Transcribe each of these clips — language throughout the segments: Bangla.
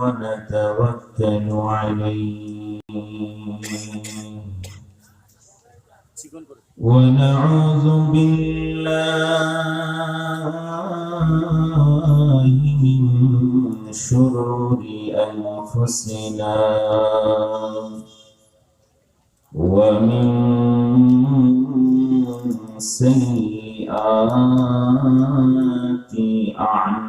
ونتوكل عليه. ونعوذ بالله من شرور أنفسنا ومن سيئات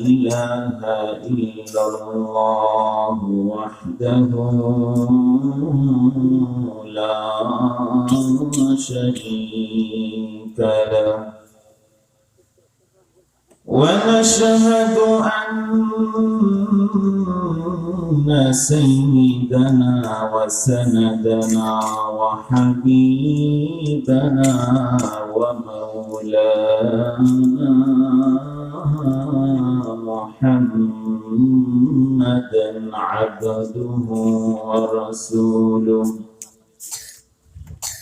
إله إلا الله وحده لا شريك له. ونشهد أن سيدنا وسندنا وحبيبنا ومولانا محمدا عبده ورسوله.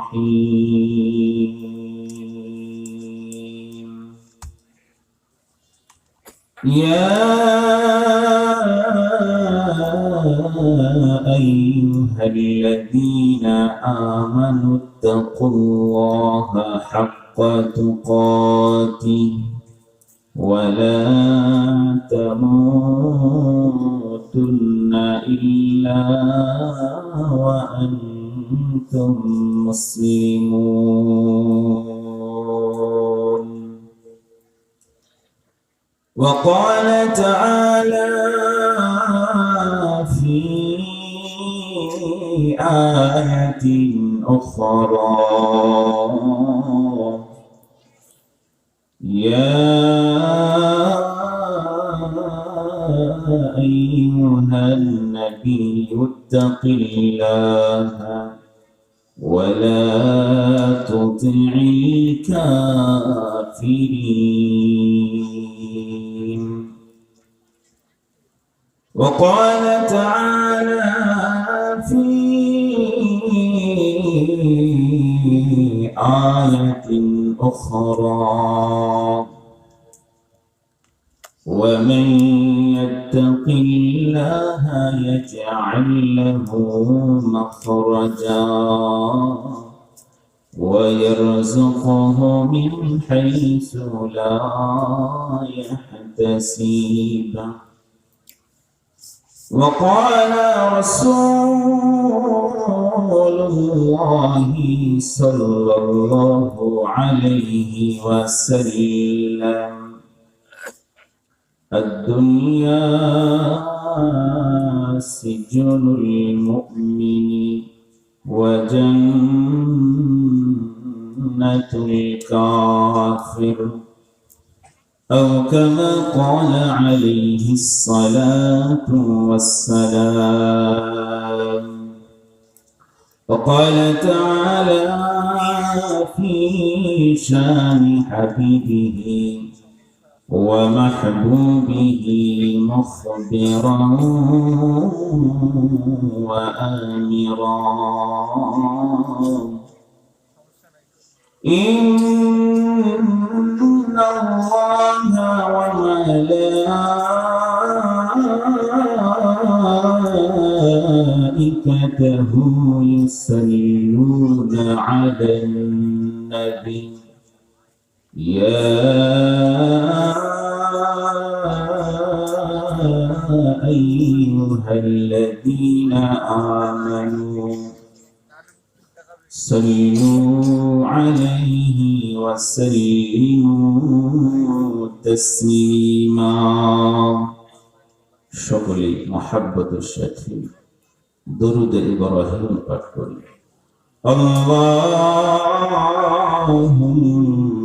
الرحيم. يا أيها الذين آمنوا اتقوا الله حق تقاته ولا تموتن إلا وأنتم مسلمون. وقال تعالى في آية أخرى يا أيها النبي اتق الله ولا تطع الكافرين. وقال تعالى في آية أخرى ومن يتق الله يجعل له مخرجا ويرزقه من حيث لا يحتسب. وقال رسول الله صلى الله عليه وسلم الدنيا سجن المؤمن وجنة الكافر. أو كما قال عليه الصلاة والسلام. وقال تعالى في شان حبيبه ومحبوبه مخبرا وآمرا. إن الله وملائكته يصلون على النبي. يا أيها الذين آمنوا صلوا عليه وسلموا تسليما সকলেই মহাব্বতের সাথে দরুদ ইব্রাহিম পাঠ করি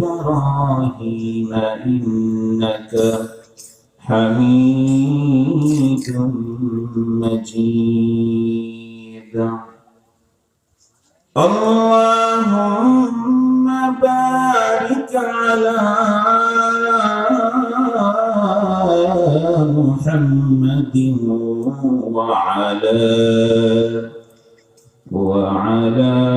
إبراهيم إنك حميد مجيد. اللهم بارك على محمد وعلى وعلى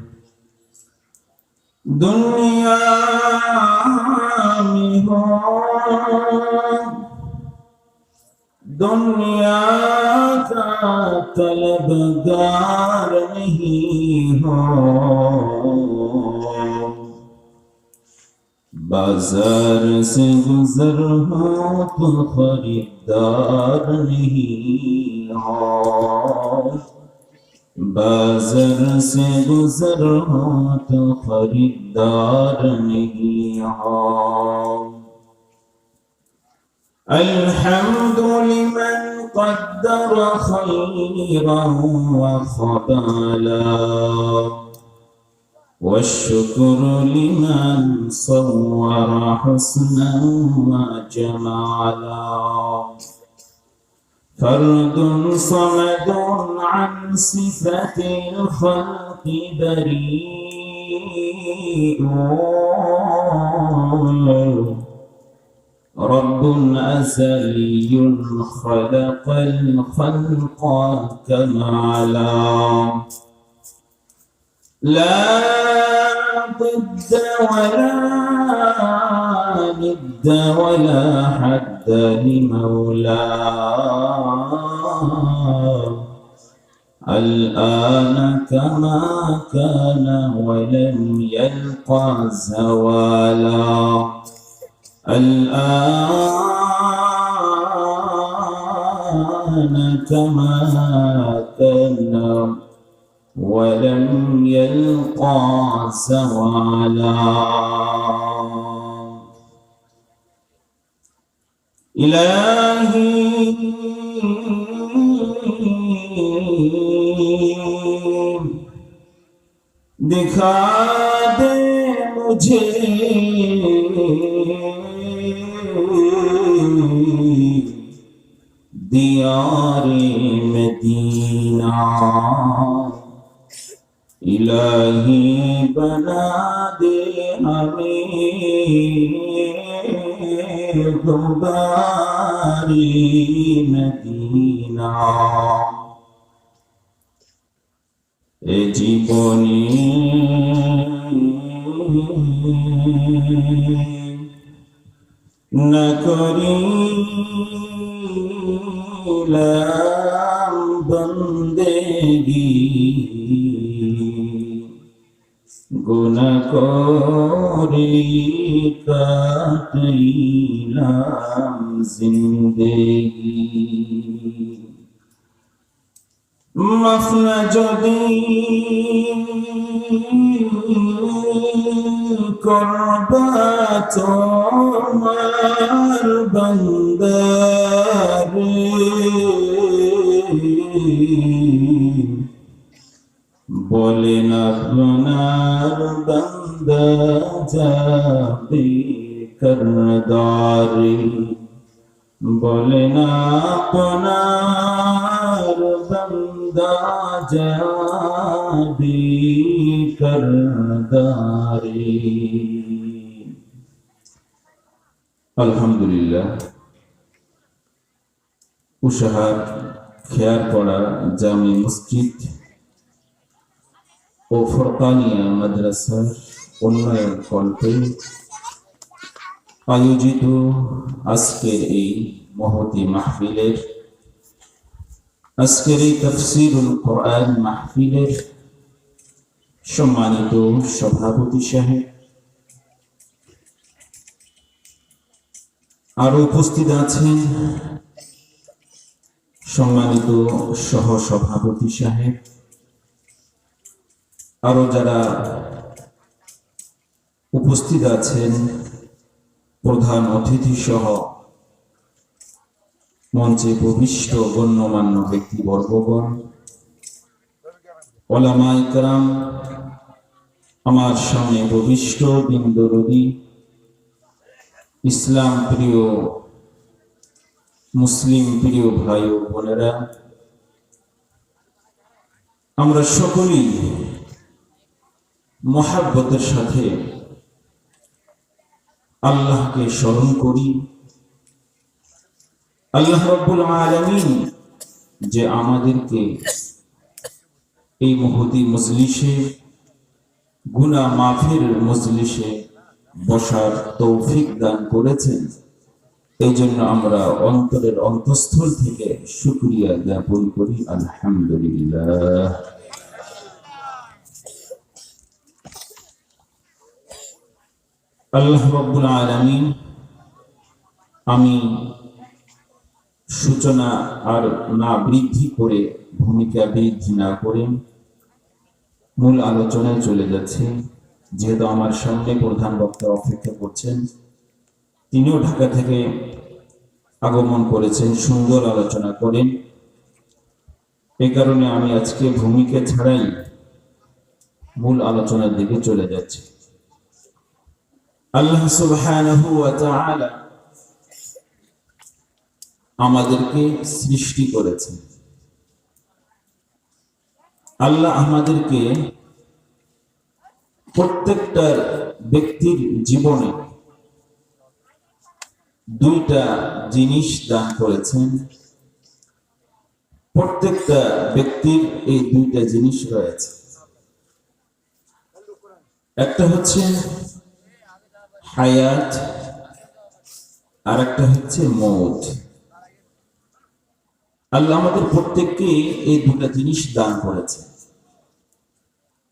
दुनिया में हो दुनिया का तलबगार नहीं हो बाजार से गुजर हो तो खरीदार नहीं हो बाजार से गुजर हो तो खरीदार नहीं हो الحمد لمن قدر خيرا وخبالا والشكر لمن صور حسنا وجمالا فرد صمد عن صفة الخلق بريء. رب أزلي خلق الخلق كمالا لا. ضد ولا ند ولا حد لمولاه. الآن كما كان ولم يلقى زوالا. الآن كما كان ولم يلقى زوالا. الہی دکھا دے مجھے دیار مدینہ الہی بنا دے ہمیں دوباری মদিনা। এ জীবনী না বন্দেগী। গুণ করি কাটাইলাম জিন্দেগি মফনা যদি করবা তোমার বন্দারে বলেন আপনার বন্দা যাবে করদারে। বলেন আপনার বন্দা যাবে করদারে। আলহামদুলিল্লাহ উশাহার খেয়ার পড়া জামি মসজিদ ও ফরকানিয়া মাদ্রাসার উন্নয়ন কল্পে আয়োজিত আজকের এই মহতি মাহফিলের, আজকের এই তফসিরুল কোরআন মাহফিলের সম্মানিত সভাপতি সাহেব। আরও উপস্থিত আছেন সম্মানিত সহ সভাপতি সাহেব। আরও যারা উপস্থিত আছেন, প্রধান অতিথি সহ মঞ্চে প্রবিষ্ট গণ্যমান্য ব্যক্তিবর্গগণ, ওলামা ইকরাম আমার সামনে প্রবিষ্ট বিন্দরদি ইসলাম প্রিয়, মুসলিম প্রিয় ভাই ও বোনেরা, আমরা সকলেই মহাব্বতের সাথে আল্লাহকে স্মরণ করি। আল্লাহ রব্বুল আলামিন যে আমাদেরকে এই মহতি মজলিসে গুনা মাফের মজলিসে বসার তৌফিক দান করেছেন। এই জন্য আমরা অন্তরের অন্তঃস্থল থেকে শুক্রিয়া জ্ঞাপন করি। আলহামদুলিল্লাহ। আল্লাহ রব্বুল আলামিন আমি সূচনা আর না বৃদ্ধি করে ভূমিকা বৃদ্ধি না করে মূল আলোচনায় চলে যাচ্ছে। যেহেতু আমার সামনে প্রধান বক্তা অপেক্ষা করছেন, তিনিও ঢাকা থেকে আগমন করেছেন, সুন্দর আলোচনা করেন। এ কারণে আমি আজকে ভূমিকা ছাড়াই মূল আলোচনার দিকে চলে যাচ্ছি। আল্লাহ সুবহানাহু ওয়া তাআলা আমাদেরকে সৃষ্টি করেছেন। আল্লাহ আমাদেরকে প্রত্যেকটা ব্যক্তির জীবনে দুইটা জিনিস দান করেছেন। প্রত্যেকটা ব্যক্তির এই দুইটা জিনিস রয়েছে। একটা হচ্ছে হায়াত আর একটা হচ্ছে মৌত। আল্লাহ আমাদের প্রত্যেককে এই দুটা জিনিস দান করেছে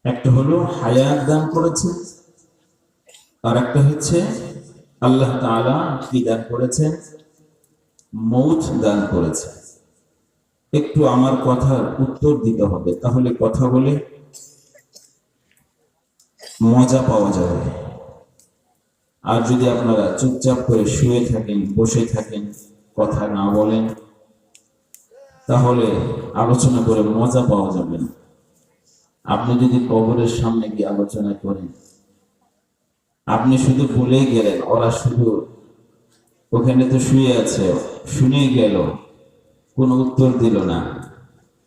একটা হলো হায়াত দান করেছে আর একটা হচ্ছে আল্লাহ তাআলা কি দান করেছেন? মৌত দান করেছে একটু আমার কথার উত্তর দিতে হবে, তাহলে কথা বলে মজা পাওয়া যাবে। আর যদি আপনারা চুপচাপ করে শুয়ে থাকেন, বসে থাকেন, কথা না বলেন, তাহলে আলোচনা করে মজা পাওয়া যাবে না। আপনি যদি কবরের সামনে গিয়ে আলোচনা করেন, আপনি শুধু বলেই গেলেন, ওরা শুধু ওখানে তো শুয়ে আছে, শুনেই গেল, কোনো উত্তর দিল না।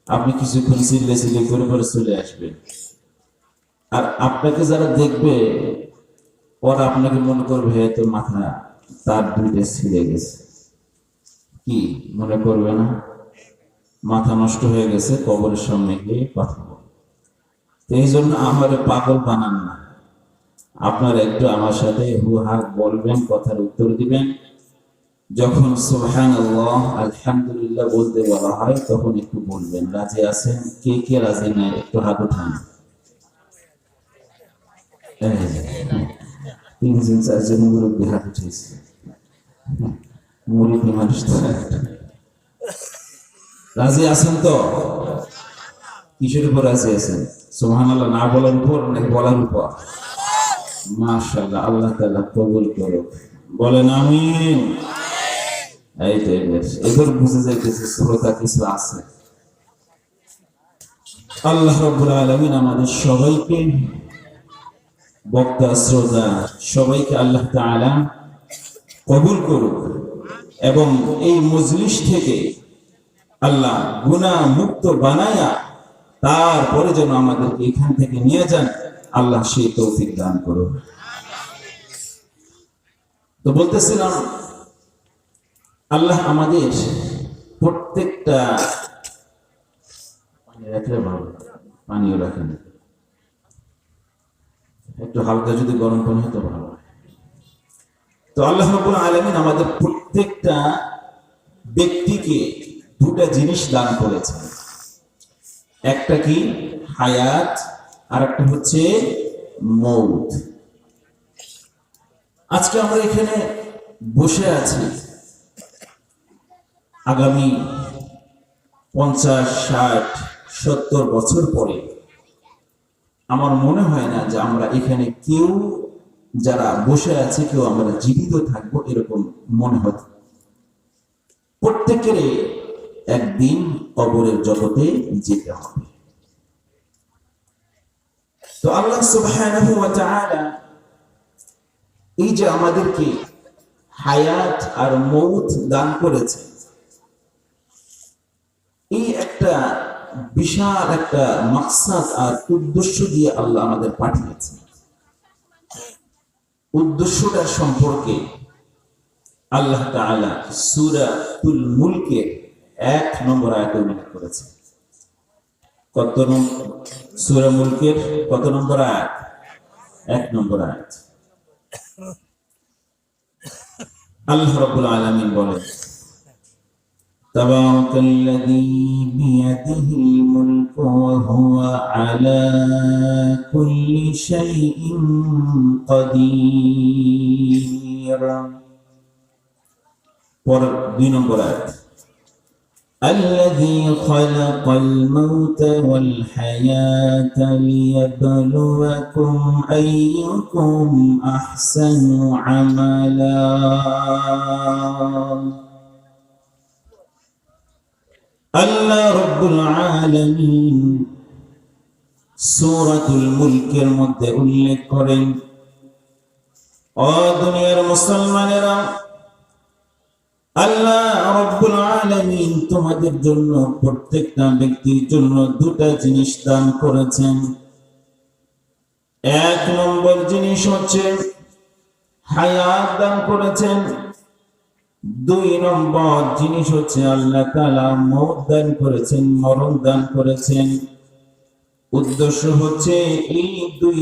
আপনি কিছুক্ষণ চিল্লে চিল্লে করে করে চলে আসবেন। আর আপনাকে যারা দেখবে ওরা আপনাকে মনে করবে হয়তো মাথা, তার দুইটা ছিঁড়ে গেছে। কি মনে করবে না? মাথা নষ্ট হয়ে গেছে, কবরের সামনে গিয়ে কথা বল তো এই জন্য আমার পাগল বানান না। আপনার একটু আমার সাথে হু হা বলবেন, কথার উত্তর দিবেন। যখন আল্লাহ আলহামদুলিল্লাহ বলতে বলা হয়, তখন একটু বলবেন, রাজি আছেন? কে কে রাজি নাই? একটু হাত উঠান। তিনজন চারজন মুরব্বী হাত উঠেছে মুরব্বী মানুষ রাজি আছেন তো? কিসের উপর রাজি আছেন? সুবহান আল্লাহ না বলার উপর নাকি বলার উপর? মাশাআল্লাহ, আল্লাহ তাআলা কবুল করুক। বলেন আমিন। এই তো এবার বুঝে যাইতেছে শ্রোতা কিছু আছে। আল্লাহ রাব্বুল আলামিন আমাদের সবাইকে বক্তা, শ্রোতা, সবাইকে আল্লাহ তাআলা কবুল করুক এবং এই মজলিস থেকে আল্লাহ গুনাহ মুক্ত বানায়া তারপরে যেন আমাদেরকে এখান থেকে নিয়ে যান, আল্লাহ সেই তৌফিক দান করুন তো বলতেছিলাম, আল্লাহ আমাদের প্রত্যেকটা পানি রাখলে ভালো, পানিও রাখেন একটু হালকা যদি গরম পানি হতো ভালো। তো আল্লাহ আলামিন আমাদের প্রত্যেকটা ব্যক্তিকে দুটা জিনিস দান করেছেন। একটা কি? হায়াত আর একটা হচ্ছে মৌত। আজকে আমরা এখানে বসে আছি আগামী পঞ্চাশ, ষাট, সত্তর বছর পরে। আমার মনে হয় না যে আমরা এখানে কেউ যারা বসে আছে, কেউ আমরা জীবিত থাকব এরকম মনে হতো প্রত্যেকের একদিন কবরের জগতে যেতে হবে। তো আল্লাহ তাআলা এই যে আমাদেরকে হায়াত আর মৌত দান করেছে এই একটা বিশাল একটা মাকসাদ আর উদ্দেশ্য দিয়ে আল্লাহ আমাদের পাঠিয়েছে উদ্দেশ্যটা সম্পর্কে আল্লাহ তাআলা সূরাতুল মুলকের এক নম্বর আয়াতে উল্লেখ করেছে কত নম্বর সূরা মুলকের কত নম্বর আয়াত? এক নম্বর আয়াত। আল্লাহ রাব্বুল আলামিন বলেন تبارك الذي بيده الملك وهو على كل شيء قدير. وربنا بنبرات آية. الذي خلق الموت والحياة ليبلوكم أيكم أحسن عملاً. আল্লাহ রব্বুল আলামিন সূরাতুল মুলকের মধ্যে উল্লেখ করেন, ও দুনিয়ার মুসলমানেরা, আল্লাহ রব্বুল আলামিন তোমাদের জন্য প্রত্যেকটা ব্যক্তির জন্য দুটা জিনিস দান করেছেন। এক নম্বর জিনিস হচ্ছে হায়াত দান করেছেন দুই নম্বর জিনিস হচ্ছে আল্লাহ তালা মত দান করেছেন, মরণ দান করেছেন। উদ্দেশ্য হচ্ছে এই দুই